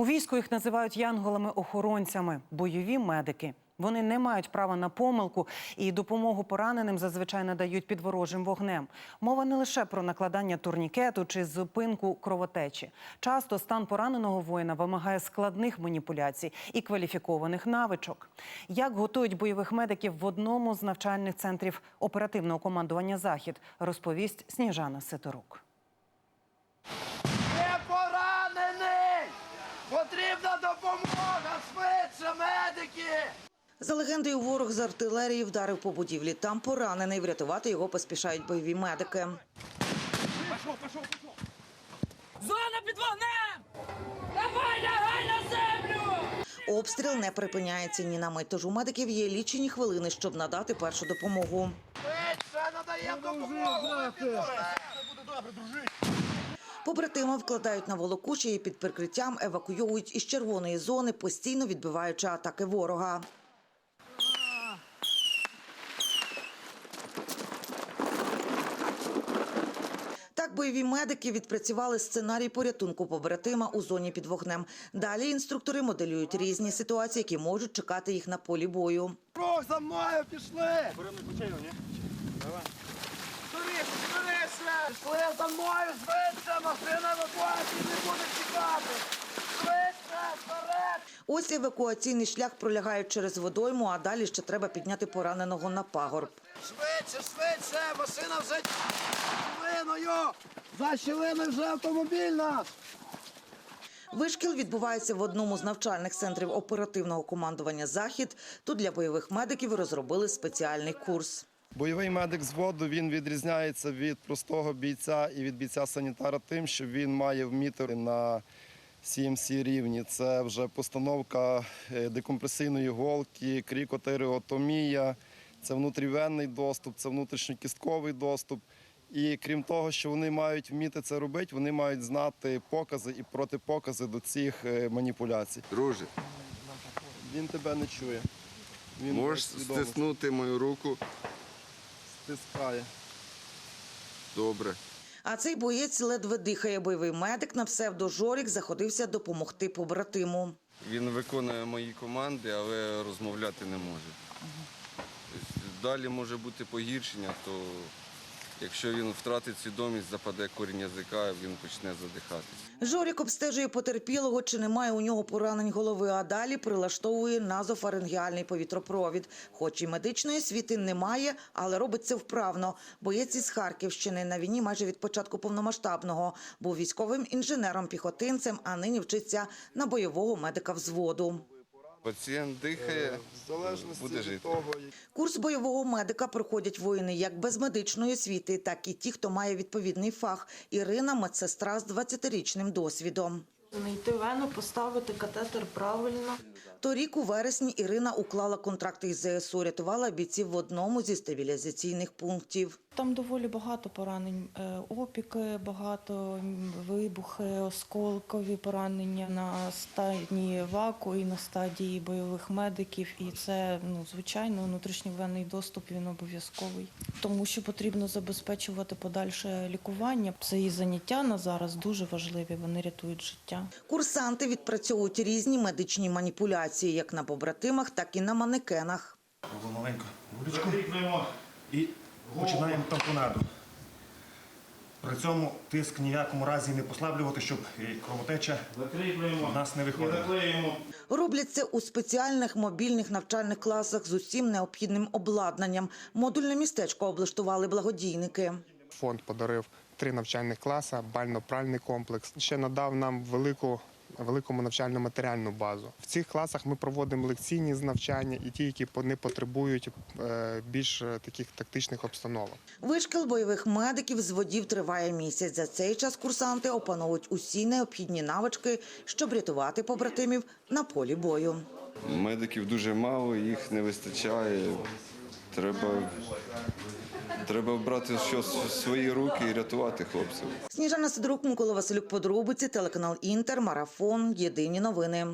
У війську їх називають янголами-охоронцями, бойові медики. Вони не мають права на помилку і допомогу пораненим зазвичай надають під ворожим вогнем. Мова не лише про накладання турнікету чи зупинку кровотечі. Часто стан пораненого воїна вимагає складних маніпуляцій і кваліфікованих навичок. Як готують бойових медиків в одному з навчальних центрів оперативного командування Захід, розповість Сніжана Сидорук. Не поранений! Потрібна допомога! Швидше, медики! За легендою, ворог з артилерії вдарив по будівлі. Там поранений. Врятувати його поспішають бойові медики. Зона під вогнем! Давай, лягай на землю! Обстріл не припиняється ні на мить. Тож у медиків є лічені хвилини, щоб надати першу допомогу. Швидше надаємо допомогу! Побратима вкладають на волокуші і під прикриттям евакуйовують із червоної зони, постійно відбиваючи атаки ворога. Так бойові медики відпрацювали сценарій порятунку побратима у зоні під вогнем. Далі інструктори моделюють різні ситуації, які можуть чекати їх на полі бою. Рух за мною пішли! Скоріше, скоріше! Пішли за мною швидше! Машина евакуації не буде чекати! Ось евакуаційний шлях пролягає через водойму, а далі ще треба підняти пораненого на пагорб. Швидше, швидше! Машина вже щілиною! За щілиною вже автомобіль наш! Вишкіл відбувається в одному з навчальних центрів оперативного командування Захід. Тут для бойових медиків розробили спеціальний курс. Бойовий медик зводу він відрізняється від простого бійця і від бійця санітара тим, що він має вміти на CMC рівні. Це вже постановка е, декомпресійної голки, крікотереотомія, це внутрівенний доступ, це внутрішньокістковий доступ. І крім того, що вони мають вміти це робити, вони мають знати покази і протипокази до цих е, маніпуляцій. Друже, Він тебе не чує. Він можеш стиснути мою руку? стискає. Добре. А цей боєць ледве дихає. Бойовий медик на псевдо Жорік заходився допомогти побратиму. Він виконує мої команди, але розмовляти не може. Далі може бути погіршення, то якщо він втратить свідомість, западе корінь язика, він почне задихатися. Жорік обстежує потерпілого, чи немає у нього поранень голови, а далі прилаштовує назофарингіальний повітропровід. Хоч і медичної освіти немає, але робить це вправно. Боєць із Харківщини на війні майже від початку повномасштабного. Був військовим інженером-піхотинцем, а нині вчиться на бойового медика взводу. Пацієнт дихає, В залежності буде від того, Курс бойового медика проходять воїни як без медичної освіти, так і ті, хто має відповідний фах. Ірина – медсестра з 20-річним досвідом. Знайти вену, поставити катетер правильно. Торік у вересні Ірина уклала контракт із ЗСУ, рятувала бійців в одному зі стабілізаційних пунктів. Там доволі багато поранень. Е, Опіки, багато вибухи, осколкові поранення на стадії ваку і на стадії бойових медиків. І це, ну, звичайно, внутрішньовенний доступ він обов'язковий. Тому що потрібно забезпечувати подальше лікування. Це і заняття на зараз дуже важливі. Вони рятують життя. Курсанти відпрацьовують різні медичні маніпуляції як на побратимах, так і на манекенах. Робимо маленьку вуличку і починаємо тампонаду. При цьому тиск ніякому разі не послаблювати, щоб кровотеча в нас не виходила. Роблять це у спеціальних мобільних навчальних класах з усім необхідним обладнанням. Модульне містечко облаштували благодійники. Фонд подарив три навчальних класи, бально-пральний комплекс. Ще надав нам велику. Великому навчально-матеріальну базу в цих класах ми проводимо лекційні з навчання і ті, які не потребують е, більш таких тактичних обстановок. Вишкіл бойових медиків з водів триває місяць. За цей час курсанти опановують усі необхідні навички, щоб рятувати побратимів на полі бою. Медиків дуже мало, їх не вистачає. Треба, треба брати щось в свої руки і рятувати хлопців. Сніжана Сидорук, Микола Василюк, подробиці, телеканал Інтер, Марафон. Єдині новини.